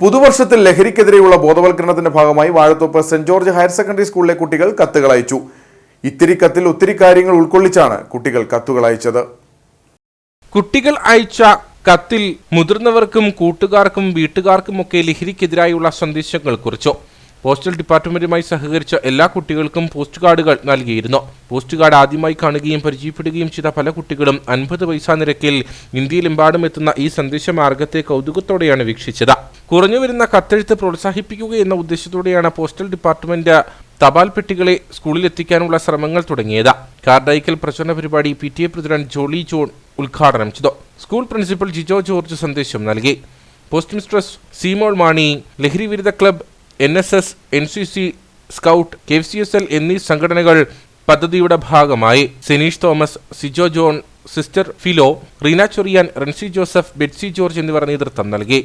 പുതുവർഷത്തിൽ ലഹരിക്കെതിരെയുള്ള ബോധവൽക്കരണത്തിന്റെ ഭാഗമായി Vazhathoppu Saint George higher secondary സ്കൂളിലെ കുട്ടികൾ കത്തുകൾ അയച്ചു. ഇത്തിരി കത്തിൽ ഒത്തിരി കാര്യങ്ങൾ ഉൾക്കൊള്ളിച്ചാണ് കുട്ടികൾ കത്തുകൾ അയച്ചത്. കുട്ടികൾ അയച്ച കത്തിൽ മുതിർന്നവർക്കും കൂട്ടുകാർക്കും വീട്ടുകാർക്കും ഒക്കെ ലഹരിക്കെതിരായുള്ള സന്ദേശങ്ങൾ കുറിച്ചു. പോസ്റ്റൽ ഡിപ്പാർട്ട്മെന്റുമായി സഹകരിച്ച എല്ലാ കുട്ടികൾക്കും പോസ്റ്റ് കാർഡുകൾ നൽകിയിരുന്നു. പോസ്റ്റ് കാർഡ് ആദ്യമായി കാണുകയും പരിചയപ്പെടുകയും ചെയ്ത പല കുട്ടികളും അൻപത് പൈസ നിരക്കിൽ ഇന്ത്യയിലെമ്പാടും എത്തുന്ന ഈ സന്ദേശമാർഗത്തെ കൗതുകത്തോടെയാണ് വീക്ഷിച്ചത്. കുറഞ്ഞുവരുന്ന കത്തെഴുത്ത് പ്രോത്സാഹിപ്പിക്കുക എന്ന ഉദ്ദേശത്തോടെയാണ് പോസ്റ്റൽ ഡിപ്പാർട്ട്മെന്റ് തപാൽ പെട്ടികളെ സ്കൂളിൽ എത്തിക്കാനുള്ള ശ്രമങ്ങൾ തുടങ്ങിയത്. കാർഡൈക്കൽ പ്രചരണ പരിപാടി P T A president Jolly John ഉദ്ഘാടനം ചെയ്തു. സ്കൂൾ പ്രിൻസിപ്പൽ ജിജോ ജോർജ് സന്ദേശം നൽകി. പോസ്റ്റ് മിസ്ട്രസ് സീമോൾ മാണി ലഹരി വിരുദ്ധ club N S S N C C scout K C S L എന്നീ സംഘടനകൾ പദ്ധതിയുടെ ഭാഗമായി. Seneesh Thomas Sijo John sister Philo Reena ചൊറിയാൻ Ransi Joseph Betsy George എന്നിവർ നേതൃത്വം നൽകി.